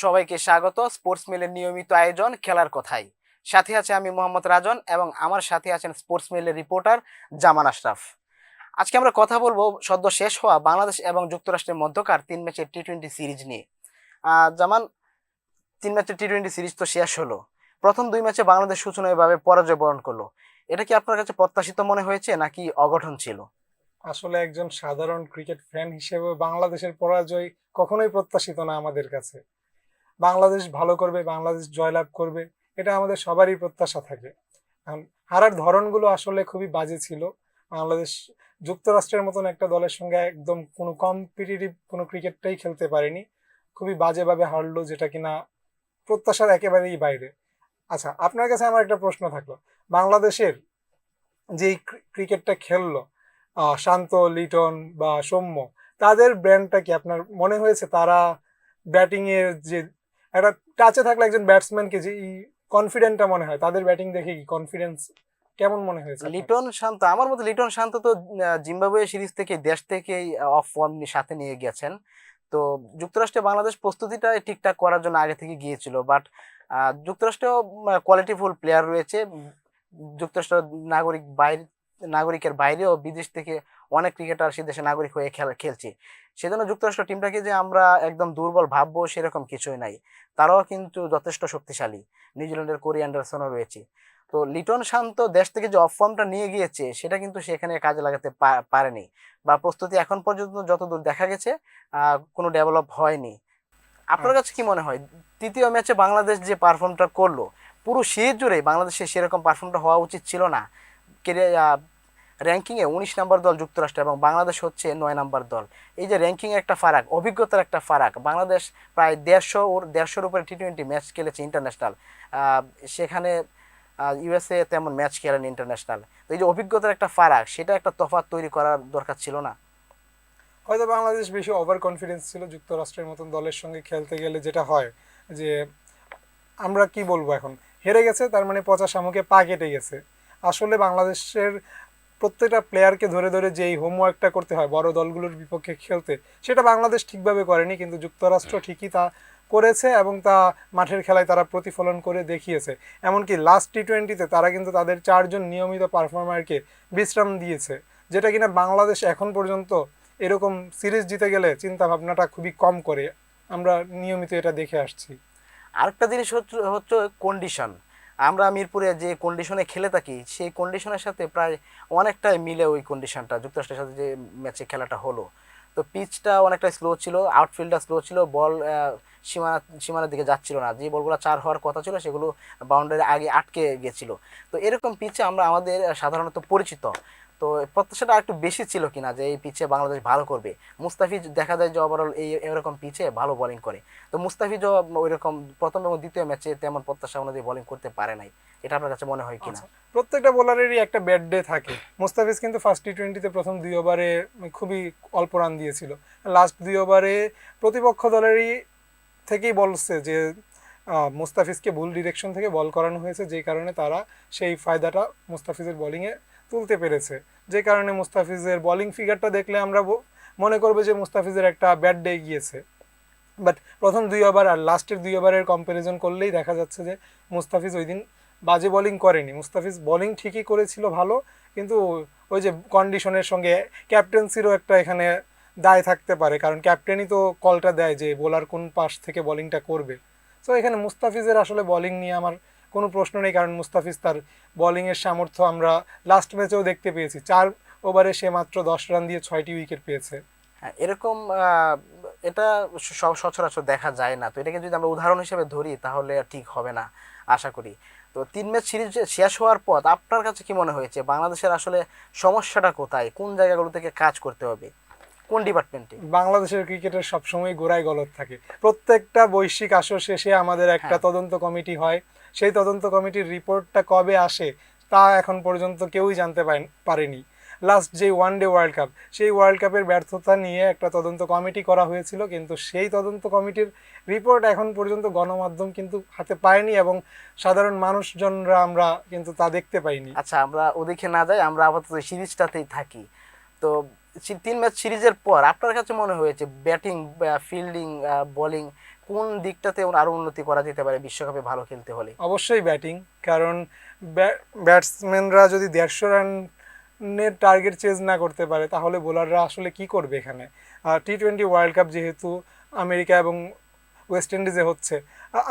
সবাইকে স্বাগত। স্পোর্টস মিলের নিয়মিত আয়োজন খেলার কথাই। সাথে আছে আমি মোহাম্মদ রাজন এবং আমার সাথে আছেন স্পোর্টস মিলের রিপোর্টার জামান আশরাফ। আজকে আমরা কথা বলব সদ্য শেষ হওয়া বাংলাদেশ এবং যুক্তরাষ্ট্রের মধ্যকার তিন ম্যাচের টি টোয়েন্টি সিরিজ নিয়ে। জামান, তিন ম্যাচের টি টোয়েন্টি সিরিজ তো শেষ হলো। প্রথম দুই ম্যাচে বাংলাদেশ সূচনাভাবে পরাজয় বরণ করল। এটা কি আপনার কাছে প্রত্যাশিত মনে হয়েছে নাকি অগঠন ছিল? আসলে একজন সাধারণ ক্রিকেট ফ্যান হিসেবে বাংলাদেশের পরাজয় কখনোই প্রত্যাশিত না আমাদের কাছে। বাংলাদেশ ভালো করবে, বাংলাদেশ জয়লাভ করবে, এটা আমাদের সবারই প্রত্যাশা থাকে। হারার ধরনগুলো আসলে খুবই বাজে ছিল। বাংলাদেশ যুক্তরাষ্ট্রের মতন একটা দলের সঙ্গে একদম কোনো কম্পিটিটিভ কোনো ক্রিকেটটাই খেলতে পারেনি। খুবই বাজেভাবে হারলো যেটা কিনা প্রত্যাশার একেবারেই বাইরে। আচ্ছা আপনার কাছে আমার একটা প্রশ্ন থাকল। বাংলাদেশের যেই ক্রিকেটটা খেললো শান্ত, লিটন বা সৌম্য, তাদের ব্র্যান্ডটা কি আপনার মনে হয়েছে তারা ব্যাটিং এর যে একটা টাচে থাকলে একজন ব্যাটসম্যানকে যে কনফিডেন্টটা মনে হয়, তাদের ব্যাটিং দেখে কি কনফিডেন্স কেমন মনে হয়েছে লিটন শান্ত, আমার মতে লিটন শান্ত তো জিম্বাবুয়ে সিরিজ থেকে দেশ থেকেই অফ ফর্ম সাথে নিয়ে গেছেন। তো যুক্তরাষ্ট্রে বাংলাদেশ প্রস্তুতিটা ঠিকঠাক করার জন্য আগে থেকে গিয়েছিল বাট যুক্তরাষ্ট্রেও কোয়ালিটিফুল প্লেয়ার রয়েছে। যুক্তরাষ্ট্র নাগরিক বাইরে নাগরিকের বাইরেও বিদেশ থেকে অনেক ক্রিকেটার সে দেশে নাগরিক হয়ে খেলা খেলছে। সেজন্য যুক্তরাষ্ট্র টিমটাকে যে আমরা একদম দুর্বল ভাববো সেরকম কিছুই নাই। তারাও কিন্তু যথেষ্ট শক্তিশালী। নিউজিল্যান্ডের কোরি অ্যান্ডারসনও রয়েছে। তো লিটন শান্ত দেশ থেকে যে অফ ফর্মটা নিয়ে গিয়েছে সেটা কিন্তু সেখানে কাজে লাগাতে পারেনি বা প্রস্তুতি এখন পর্যন্ত যতদূর দেখা গেছে কোনো ডেভেলপ হয়নি। আপনার কাছে কি মনে হয়? তৃতীয় ম্যাচে বাংলাদেশ যে পারফর্মটা করল পুরো সিরিজ জুড়ে বাংলাদেশে সেরকম পারফর্মটা হওয়া উচিত ছিল না। র্যাঙ্কিংয়ে উনিশ নম্বর দল যুক্তরাষ্ট্র এবং বাংলাদেশ হচ্ছে নয় নম্বর দল। এই যে র্যাঙ্কিং একটা ফারাক, অভিজ্ঞতার একটা ফারাক, বাংলাদেশ প্রায় দেড়শো ওর দেড়শোর উপরে টি টোয়েন্টি ম্যাচ খেলেছে ইন্টারন্যাশনাল সেখানে ইউএসএ তেমন ম্যাচ খেলেন ইন্টারন্যাশনাল তো এই যে অভিজ্ঞতার একটা ফারাক, সেটা একটা তফাৎ তৈরি করার দরকার ছিল না? হয়তো বাংলাদেশ বেশি ওভার কনফিডেন্স ছিল যুক্তরাষ্ট্রের মতন দলের সঙ্গে খেলতে গেলে যেটা হয় যে, আমরা কি বলব এখন? হেরে গেছে, তার মানে পচা শামুকে পা কেটে গেছে। আসলে বাংলাদেশের প্রত্যেকটা প্লেয়ারকে ধরে ধরে যেই হোমওয়ার্কটা করতে হয় বড় দলগুলোর বিপক্ষে খেলতে সেটা বাংলাদেশ ঠিকভাবে করেনি কিন্তু যুক্তরাষ্ট্র ঠিকই তা করেছে এবং তা মাঠের খেলায় তারা প্রতিফলন করে দেখিয়েছে। এমনকি লাস্ট টি টোয়েন্টিতে তারা কিন্তু তাদের চারজন নিয়মিত পারফর্মারকে বিশ্রাম দিয়েছে যেটা কিনা বাংলাদেশ এখন পর্যন্ত এরকম সিরিজ জিতে গেলে চিন্তা ভাবনাটা খুবই কম করে। আমরা নিয়মিত এটা দেখে আসছি। আরেকটা জিনিস হচ্ছে হচ্ছে কন্ডিশন আমরা মিরপুরে যে কন্ডিশনে খেলে থাকি, সেই কন্ডিশনের সাথে প্রায় অনেকটাই মিলে ওই কন্ডিশনটা যুক্তরাষ্ট্রের সাথে যে ম্যাচে খেলাটা হলো। তো পিচটা অনেকটা স্লো ছিল আউটফিল্ডটা স্লো ছিল বল সীমানা, সীমানার দিকে যাচ্ছিল না। যে বলগুলো চার হওয়ার কথা ছিল, সেগুলো বাউন্ডারি আগে আটকে গেছিল। তো এরকম পিচে আমরা আমাদের সাধারণত পরিচিত। তো প্রত্যাশাটা একটু বেশি ছিল কিনা যে এই পিচে বাংলাদেশ ভালো করবে? মুস্তাফিজ দেখা যায় যে ওভারঅল এই এরকম পিচে ভালো বোলিং করে। তো মুস্তাফিজও ওইরকম প্রথম এবং দ্বিতীয় ম্যাচে তেমন প্রত্যাশা অনুযায়ী বোলিং করতে পারে নাই। এটা আপনার কাছে মনে হয় কিনা? আচ্ছা, প্রত্যেকটা বোলারেরই একটা ব্যাড ডে থাকে। মুস্তাফিজ কিন্তু ফার্স্ট টি টোয়েন্টিতে প্রথম দুই ওভারে খুবই অল্প রান দিয়েছিল। লাস্ট দুই ওভারে প্রতিপক্ষ দলেরই থেকেই বলছে যে মুস্তাফিজকে ভুল ডিরেকশন থেকে বল করানো হয়েছে যেই কারণে তারা সেই ফায়দাটা মুস্তাফিজের বোলিংয়ে তুলতে পেরেছে। যে কারণে মুস্তাফিজের বোলিং ফিগারটা দেখলে আমরা মনে করব যে মুস্তাফিজের একটা ব্যাড ডে গিয়েছে। বাট প্রথম দুই ওভার আর লাস্টের দুই ওভারের কম্প্যারিজন করলেই দেখা যাচ্ছে যে মুস্তাফিজ ওই দিন বাজে বোলিং করেনি। মুস্তাফিজ বোলিং ঠিকই করেছিল ভালো, কিন্তু ওই যে কন্ডিশনের সঙ্গে ক্যাপ্টেন্সিরও একটা এখানে দায় থাকতে পারে। কারণ ক্যাপ্টেনই তো কলটা দেয় যে বোলার কোন পাশ থেকে বোলিংটা করবে। তো এখানে মুস্তাফিজের আসলে বোলিং নিয়ে আমার কোনো প্রশ্ন নেই কারণ মুস্তাফিজ তার বোলিংয়ের সামর্থ্য আমরা লাস্ট ম্যাচেও দেখতে পেয়েছি। চার ওভারে সে মাত্র দশ রান দিয়ে ছয়টি উইকেট পেয়েছে। হ্যাঁ, এরকম এটা সচরাচর দেখা যায় না। তো এটাকে যদি আমরা উদাহরণ হিসেবে ধরি তাহলে ঠিক হবে না আশা করি। তো তিন ম্যাচ সিরিজ শেষ হওয়ার পর আপনার কাছে কি মনে হয়েছে? বাংলাদেশের আসলে সমস্যাটা কোথায়? কোন জায়গাগুলো থেকে কাজ করতে হবে? কোন ডিপার্টমেন্টে? বাংলাদেশের ক্রিকেটের সবসময় গোড়ায় গলত থাকে। প্রত্যেকটা বৈশ্বিক আসর শেষে আমাদের একটা হ্যাঁ। তদন্ত কমিটি হয়। সেই তদন্ত কমিটির রিপোর্টটা কবে আসে তা এখন পর্যন্ত কেউই জানতে পারেন- লাস্ট যে ওয়ান ডে ওয়ার্ল্ড কাপ সেই ওয়ার্ল্ড কাপের ব্যর্থতা নিয়ে একটা তদন্ত কমিটি করা হয়েছিল কিন্তু সেই তদন্ত কমিটির রিপোর্ট এখন পর্যন্ত গণমাধ্যম কিন্তু হাতে পায়নি এবং সাধারণ মানুষজনরা আমরা কিন্তু তা দেখতে পাইনি। আচ্ছা আমরা ওদিকে না যাই আমরা আপাতত সিরিজটাতেই থাকি। তো তিন ম্যাচ সিরিজের পর আপনার কাছে মনে হয়েছে ব্যাটিং ফিল্ডিং বোলিং কোন দিকটাতে ওর আরও উন্নতি করা যেতে পারে বিশ্বকাপে ভালো খেলতে হলে? অবশ্যই ব্যাটিং, কারণ ব্যাটসম্যানরা যদি দেড়শো রানের টার্গেট চেজ না করতে পারে, তাহলে বোলাররা আসলে কি করবে এখানে? টি টোয়েন্টি ওয়ার্ল্ড কাপ যেহেতু আমেরিকা এবং ওয়েস্ট ইন্ডিজে হচ্ছে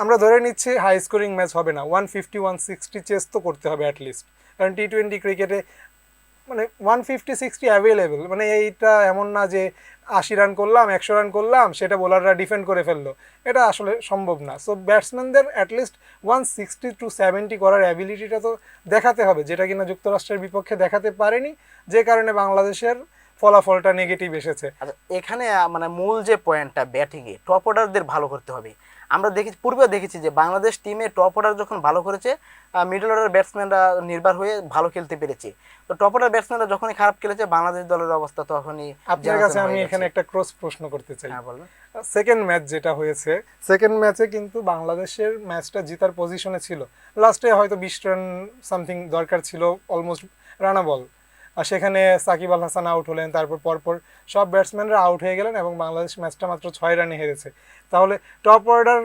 আমরা ধরে নিচ্ছি হাই স্কোরিং ম্যাচ হবে না। One fifty one sixty chase তো করতে হবে অ্যাটলিস্ট কারণ টি টোয়েন্টি ক্রিকেটে মানে ওয়ান ফিফটি সিক্সটি অ্যাভেলেবেল মানে এইটা এমন না যে আশি রান করলাম, একশো রান করলাম, সেটা বোলাররা ডিফেন্ড করে ফেলল। এটা আসলে সম্ভব না। সো ব্যাটসম্যানদের at least one sixty to seventy করার অ্যাবিলিটিটা তো দেখাতে হবে, যেটা কিনা যুক্তরাষ্ট্রের বিপক্ষে দেখাতে পারেনি, যে কারণে বাংলাদেশের ফলাফলটা নেগেটিভ এসেছে। আচ্ছা এখানে মানে মূল যে পয়েন্টটা ব্যাটিংয়ে টপ অর্ডারদের ভালো করতে হবে। আমরা দেখি পূর্বে দেখেছি যে বাংলাদেশ টিমে টপ অর্ডার যখন ভালো করেছে মিডল অর্ডার ব্যাটসম্যানরা নির্ভর হয়ে ভালো খেলতে পেরেছে। তো টপ অর্ডার ব্যাটসম্যানরা যখনই খারাপ খেলেছে বাংলাদেশ দলের অবস্থা তখনই আপনার কাছে আমি এখানে একটা ক্রস প্রশ্ন করতে চাই। হ্যাঁ সেকেন্ড ম্যাচ যেটা হয়েছে সেকেন্ড ম্যাচে কিন্তু বাংলাদেশের ম্যাচটা জিতার পজিশনে ছিল। লাস্টে হয়তো বিশ রান সামথিং দরকার ছিল অলমোস্ট রানাবল আর সেখানে সাকিব আল হাসান আউট হলেন তারপর পরপর সব ব্যাটসম্যানরা আউট হয়ে গেলেন এবং বাংলাদেশ ম্যাচটা মাত্র ছয় রানে হেরেছে। তাহলে টপ অর্ডার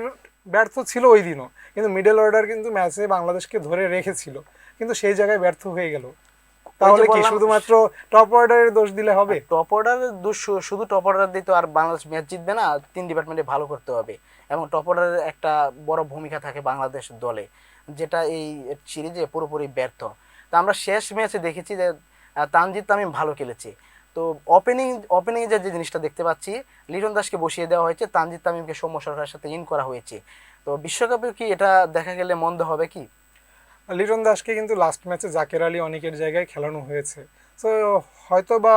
ব্যর্থ ছিল ওই দিনও কিন্তু মিডল অর্ডার কিন্তু ম্যাচে বাংলাদেশকে ধরে রেখেছিল কিন্তু সেই জায়গায় ব্যর্থ হয়ে গেল। তাহলে কি শুধুমাত্র টপ অর্ডারের দোষ দিলে হবে? টপ অর্ডার শুধু টপ অর্ডার দিতে আর বাংলাদেশ ম্যাচ জিতবে না তিন ডিপার্টমেন্টে ভালো করতে হবে। এবং টপ অর্ডারের একটা বড় ভূমিকা থাকে বাংলাদেশ দলে যেটা এই সিরিজে পুরোপুরি ব্যর্থ। তো আমরা শেষ ম্যাচে দেখেছি যে তানজিদ তামিম ভালো খেলেছে। তো ওপেনিং ওপেনিং যে যে জিনিসটা দেখতে পাচ্ছি, লিটন দাসকে বসিয়ে দেওয়া হয়েছে, তানজিদ তামিমকে সৌম্য সরকারের সাথে ইন করা হয়েছে। তো বিশ্বকাপে কি এটা দেখা গেলে মন্দ হবে কি? লিটন দাসকে কিন্তু লাস্ট ম্যাচে জাকের আলী অনেকের জায়গায় খেলানো হয়েছে। তো হয়তো বা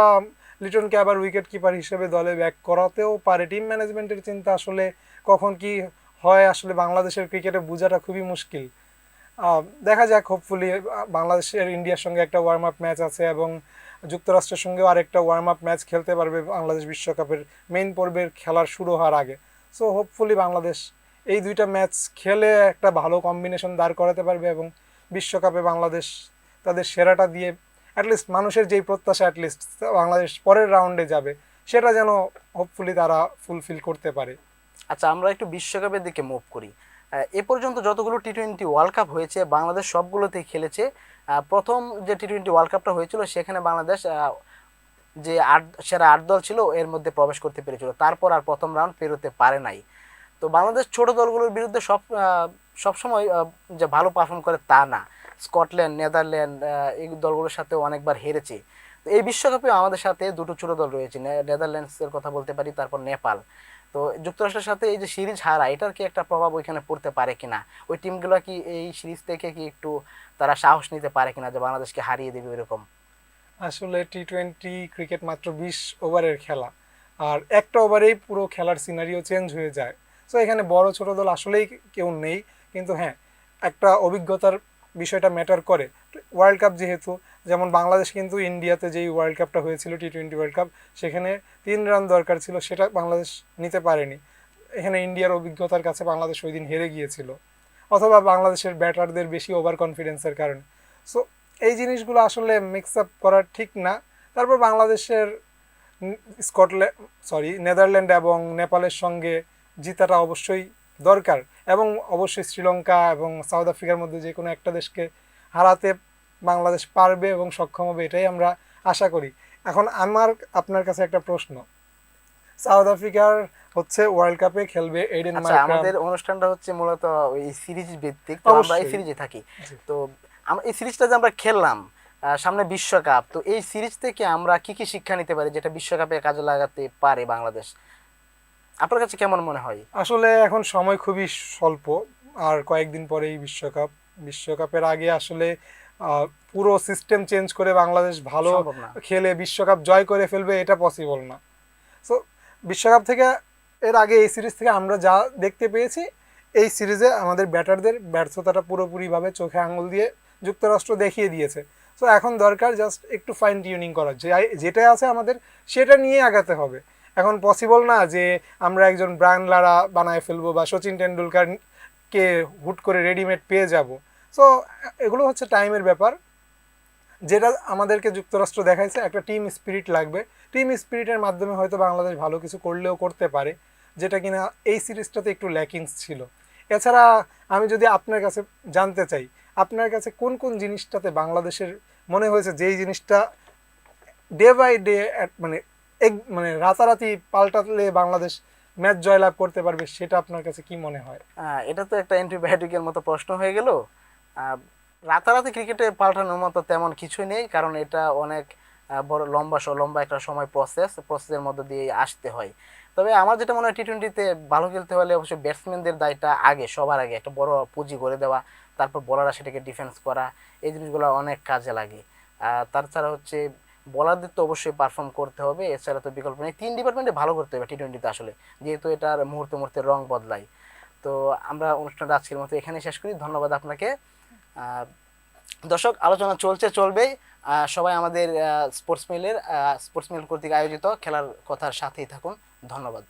লিটনকে আবার উইকেট কিপার হিসেবে দলে ব্যাক করাতেও পারে। টিম ম্যানেজমেন্টের চিন্তা আসলে কখন কি হয়, আসলে বাংলাদেশের ক্রিকেটে বোঝাটা খুবই মুশকিল। দেখা যাক হোপফুলি বাংলাদেশের ইন্ডিয়ার সঙ্গে একটা ওয়ার্ম আপ ম্যাচ আছে এবং যুক্তরাষ্ট্রের সঙ্গেও আরেকটা ওয়ার্ম আপ ম্যাচ খেলতে পারবে বাংলাদেশ বিশ্বকাপের মেইন পর্বের খেলার শুরু হওয়ার আগে। সো হোপফুলি বাংলাদেশ এই দুইটা ম্যাচ খেলে একটা ভালো কম্বিনেশন দাঁড় করাতে পারবে এবং বিশ্বকাপে বাংলাদেশ তাদের সেরাটা দিয়ে অ্যাটলিস্ট মানুষের যেই প্রত্যাশা অ্যাটলিস্ট বাংলাদেশ পরের রাউন্ডে যাবে, সেটা যেন হোপফুলি তারা ফুলফিল করতে পারে। আচ্ছা আমরা একটু বিশ্বকাপের দিকে মুভ করি। এ পর্যন্ত যতগুলো টি টোয়েন্টি ওয়ার্ল্ড কাপ হয়েছে, বাংলাদেশ সবগুলোতেই খেলেছে। প্রথম যে টি টোয়েন্টি ওয়ার্ল্ড কাপটা হয়েছিল, সেখানে বাংলাদেশ যে আট, সেরা আট দল ছিল, এর মধ্যে প্রবেশ করতে পেরেছিল। তারপর আর প্রথম রাউন্ড পেরোতে পারে নাই। তো বাংলাদেশ ছোট দলগুলোর বিরুদ্ধে সব সবসময় যে ভালো পারফর্ম করে তা না। স্কটল্যান্ড, নেদারল্যান্ড এই দলগুলোর সাথে অনেকবার হেরেছে। এই বিশ্বকাপেও আমাদের সাথে দুটো ছোট দল রয়েছে নেদারল্যান্ডসের কথা বলতে পারি, তারপর নেপাল। তো যুক্তরাষ্ট্রের সাথে এই যে সিরিজ হারা, এটার কি একটা প্রভাব ওইখানে পড়তে পারে কিনা? ওই টিমগুলো কি এই সিরিজ থেকে কি একটু তারা সাহস নিতে পারে কিনা যে বাংলাদেশকে হারিয়ে দেবে এরকম আসলে টি টোয়েন্টি ক্রিকেট মাত্র বিশ ওভারের খেলা, আর একটা ওভারেই পুরো খেলার সিনারিও চেঞ্জ হয়ে যায়। সো এখানে বড় ছোট দল আসলেই কেউ নেই, কিন্তু হ্যাঁ একটা অভিজ্ঞতার বিষয়টা ম্যাটার করে। ওয়ার্ল্ড কাপ যেহেতু, যেমন বাংলাদেশ কিন্তু ইন্ডিয়াতে যেই ওয়ার্ল্ড কাপটা হয়েছিল টি টোয়েন্টি ওয়ার্ল্ড কাপ সেখানে তিন রান দরকার ছিল, সেটা বাংলাদেশ নিতে পারেনি। এখানে ইন্ডিয়ার অভিজ্ঞতার কাছে বাংলাদেশ ওই দিন হেরে গিয়েছিল। অথবা বাংলাদেশের ব্যাটারদের বেশি ওভার কনফিডেন্সের কারণে। সো এই জিনিসগুলো আসলে মিক্স আপ করা ঠিক না। তারপর বাংলাদেশের স্কটল্যান্ড সরি নেদারল্যান্ড এবং নেপালের সঙ্গে জিতাটা অবশ্যই দরকার। এবং অবশ্যই শ্রীলঙ্কা এবং সাউথ আফ্রিকার মধ্যে যে কোনো একটা দেশকে হারাতে বাংলাদেশ পারবে এবং সক্ষম হবে এটাই আমরা আশা করি। এখন আমার আপনার কাছে একটা প্রশ্ন। সাউথ আফ্রিকার হচ্ছে ওয়ার্ল্ড কাপে খেলবে এডেন আচ্ছা মার্ক্রাম আমাদের অনুষ্ঠানটা হচ্ছে মূলত ওই সিরিজ ভিত্তিক তো আমরা এই সিরিজে থাকি। তো আমরা এই সিরিজটা যে আমরা খেললাম সামনে বিশ্বকাপ তো এই সিরিজ থেকে আমরা কি কি শিক্ষা নিতে পারি যেটা বিশ্বকাপে কাজে লাগাতে পারে বাংলাদেশ? আপনার কাছে কেমন মনে হয়? আসলে এখন সময় খুবই স্বল্প আর কয়েকদিন পরেই বিশ্বকাপ। বিশ্বকাপের আগে আসলে পুরো সিস্টেম চেঞ্জ করে বাংলাদেশ ভালো খেলে বিশ্বকাপ জয় করে ফেলবে এটা পসিবল না। সো বিশ্বকাপ থেকে এর আগে এই সিরিজ থেকে আমরা যা দেখতে পেয়েছি এই সিরিজে আমাদের ব্যাটারদের ব্যর্থতাটা পুরোপুরিভাবে চোখে আঙুল দিয়ে যুক্তরাষ্ট্র দেখিয়ে দিয়েছে। সো এখন দরকার জাস্ট একটু ফাইন টিউনিং করা যে যেটা আছে আমাদের সেটা নিয়ে আগাতে হবে। এখন পসিবল না যে আমরা একজন ব্রায়ান লারা বানায় ফেলব বা সচিন টেন্ডুলকারকে হুট করে রেডিমেড পেয়ে যাব। সো এগুলো হচ্ছে টাইমের ব্যাপার। যেটা আমাদেরকে যুক্তরাষ্ট্র দেখাইছে, একটা টিম স্পিরিট লাগবে। টিম স্পিরিটের মাধ্যমে হয়তো বাংলাদেশ ভালো কিছু করলেও করতে পারে, যেটা কিনা এই সিরিজটাতে একটু ল্যাকিংস ছিল। এছাড়া আমি যদি আপনার কাছে জানতে চাই, আপনার কাছে কোন কোন জিনিসটাতে বাংলাদেশের মনে হয়েছে যেই জিনিসটা ডে বাই ডে মানে এক মানে রাতারাতি পাল্টালে বাংলাদেশ ম্যাচ জয়লাভ করতে পারবে, সেটা আপনার কাছে কি মনে হয়? এটা তো একটা অ্যান্টিবায়োটিকের মতো প্রশ্ন হয়ে গেল। রাতারাতি ক্রিকেটে পাল্টানোর মতো তেমন কিছুই নেই, কারণ এটা অনেক বড় লম্বা লম্বা একটা সময় প্রসেস প্রসেসের মধ্যে দিয়ে আসতে হয়। তবে আমার যেটা মনে হয় টি টোয়েন্টিতে ভালো খেলতে হলে অবশ্যই ব্যাটসম্যানদের দায়টা আগে, সবার আগে, একটা বড় পুঁজি করে দেওয়া, তারপর বলাররা সেটাকে ডিফেন্স করা, এই জিনিসগুলো অনেক কাজে লাগে। তাছাড়া হচ্ছে বলারদের তো অবশ্যই পারফর্ম করতে হবে, এছাড়া তো বিকল্প নেই। তিন ডিপার্টমেন্টে ভালো করতে হবে টি টোয়েন্টিতে আসলে, যেহেতু এটার মুহূর্তে মুহূর্তে রং বদলায়। তো আমরা অনুষ্ঠানটা আজকের মতো এখানে শেষ করি। ধন্যবাদ আপনাকে। দর্শক, আলোচনা চলছে চলবে সবাই আমাদের স্পোর্টস মিলের স্পোর্টস মিল কর্তৃক আয়োজিত খেলার কথার সাথেই থাকুন। ধন্যবাদ।